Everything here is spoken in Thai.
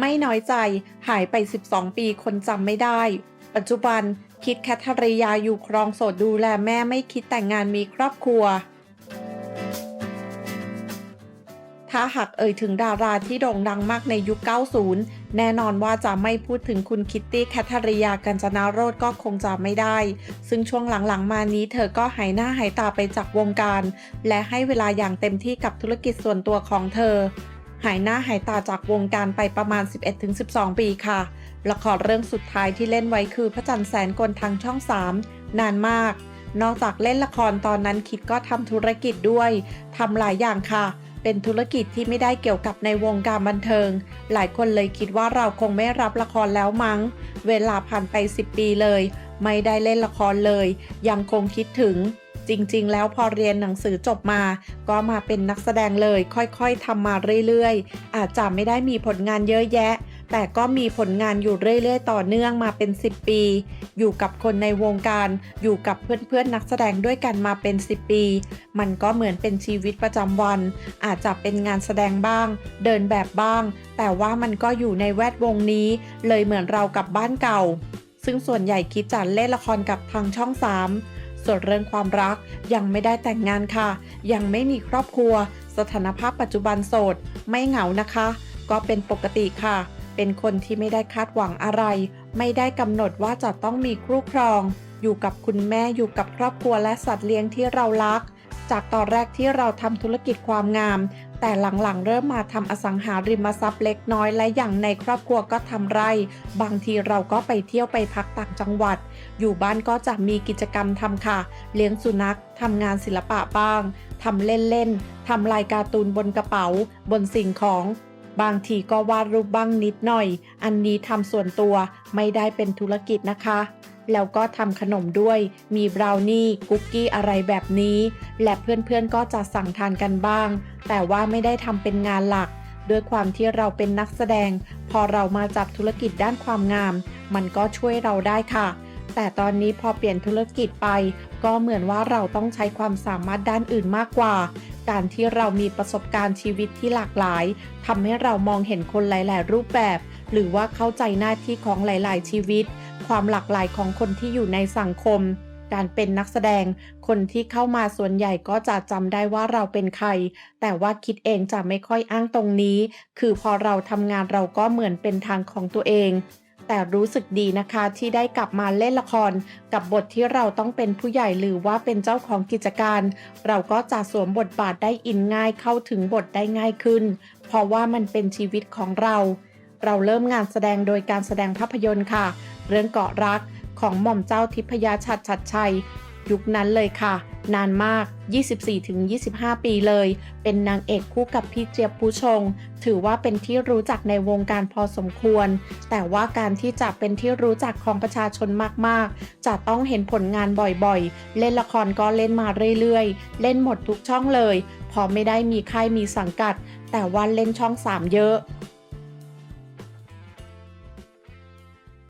ไม่น้อยใจหายไป 12 ปีคนจำไม่ได้ ปัจจุบันคิดแคทริยาอยู่ครองโสดดูแลแม่ไม่คิดแต่งงานมีครอบครัว ถ้าหากเอ่ยถึงดาราที่โด่งดังมากในยุค 90 แน่นอนว่าจะไม่พูดถึงคุณคิตตี้แคทริยากัญจนาโรธก็คงจะไม่ได้ ซึ่งช่วงหลังๆมานี้เธอก็หายหน้าหายตาไปจากวงการ และให้เวลาอย่างเต็มที่กับธุรกิจส่วนตัวของเธอ หายหน้าหายตาจากวงการไปประมาณ 11-12 ปีค่ะ ละครเรื่องสุดท้ายที่เล่นไว้คือพระจันทร์แสนกลทางช่อง 3 นานมาก นอกจากเล่นละครตอนนั้นคิดก็ทำธุรกิจด้วยทำหลายอย่างค่ะ เป็นธุรกิจที่ไม่ได้เกี่ยวกับในวงการบันเทิง หลายคนเลยคิดว่าเราคงไม่รับละครแล้วมั้ง เวลาผ่านไป 10 ปีเลย ไม่ได้เล่นละครเลย ยังคงคิดถึงจริงๆ แล้วพอเรียนหนังสือจบมา ก็มาเป็นนักแสดงเลย ค่อยๆทำมาเรื่อยๆ อาจจะไม่ได้มีผลงานเยอะแยะ แต่ก็มีผลงานอยู่เรื่อยๆ ต่อเนื่องมาเป็น 10 ปี อยู่กับคนในวงการ อยู่กับเพื่อนๆนักแสดงด้วยกันมาเป็น 10 ปี มันก็เหมือนเป็นชีวิตประจำวัน อาจจะเป็นงานแสดงบ้าง เดินแบบบ้าง แต่ว่ามันก็อยู่ในแวดวงนี้ เลยเหมือนเรากับบ้านเก่า ซึ่งส่วนใหญ่คิดจะเล่นละครกับทางช่อง 3 ส่วนเรื่องความรักยังไม่ได้แต่งงานค่ะ ยังไม่มีครอบครัว สถานภาพปัจจุบันโสด ไม่เหงานะคะ ก็เป็นปกติค่ะ เป็นคนที่ไม่ได้คาดหวังอะไร ไม่ได้กำหนดว่าจะต้องมีคู่ครอง อยู่กับคุณแม่อยู่กับครอบครัวและสัตว์เลี้ยงที่เรารัก จากตอนแรกที่เราทำธุรกิจความงาม แต่หลังๆ เริ่มมาทำอสังหาริมทรัพย์เล็กน้อยและอย่างในครอบครัวก็ทำไร่บางทีเราก็ไปเที่ยวไปพักต่างจังหวัด อยู่บ้านก็จะมีกิจกรรมทำค่ะ เลี้ยงสุนัขทำงานศิลปะบ้างทำเล่นๆทำลายการ์ตูนบนกระเป๋า บนสิ่งของ บางทีก็วาดรูปบ้างนิดหน่อย อันนี้ทำส่วนตัวไม่ได้เป็นธุรกิจนะคะ แล้วก็ทำขนมด้วย มีบราวนี่คุกกี้อะไรแบบนี้ และเพื่อนๆก็จะสั่งทานกันบ้าง แต่ว่าไม่ได้ทำเป็นงานหลัก ด้วยความที่เราเป็นนักแสดง พอเรามาจับธุรกิจด้านความงาม มันก็ช่วยเราได้ค่ะแต่ตอนนี้พอเปลี่ยนธุรกิจไป ก็เหมือนว่าเราต้องใช้ความสามารถด้านอื่นมากกว่า การที่เรามีประสบการณ์ชีวิตที่หลากหลายทำให้เรามองเห็นคนหลาย ๆ รูปแบบ หรือว่าเข้าใจหน้าที่ของหลาย ๆ ชีวิต ความหลากหลายของคนที่อยู่ในสังคม การเป็นนักแสดง คนที่เข้ามาส่วนใหญ่ก็จะจำได้ว่าเราเป็นใคร แต่ว่าคิดเองจะไม่ค่อยอ้างตรงนี้ คือพอเราทำงานเราก็เหมือนเป็นทางของตัวเอง แต่รู้สึกดีนะคะที่ได้กลับมาเล่นละคร กับบทที่เราต้องเป็นผู้ใหญ่หรือว่าเป็นเจ้าของกิจการ เราก็จะสวมบทบาทได้อินง่ายเข้าถึงบทได้ง่ายขึ้น เพราะว่ามันเป็นชีวิตของเรา เราเริ่มงานแสดงโดยการแสดงภาพยนตร์ค่ะ เรื่องเกาะรักของหม่อมเจ้าทิพยาชัดชัดชัย ยุคนั้นเลยค่ะ นานมาก 24-25 ปีเลย เป็นนางเอกคู่กับพี่เจี๊ยบผู้ชง ถือว่าเป็นที่รู้จักในวงการพอสมควร แต่ว่าการที่จะเป็นที่รู้จักของประชาชนมากๆ จะต้องเห็นผลงานบ่อยๆ เล่นละครก็เล่นมาเรื่อยๆ เล่นหมดทุกช่องเลย พอไม่ได้มีค่ายมีสังกัด แต่ว่าเล่นช่อง 3 เยอะ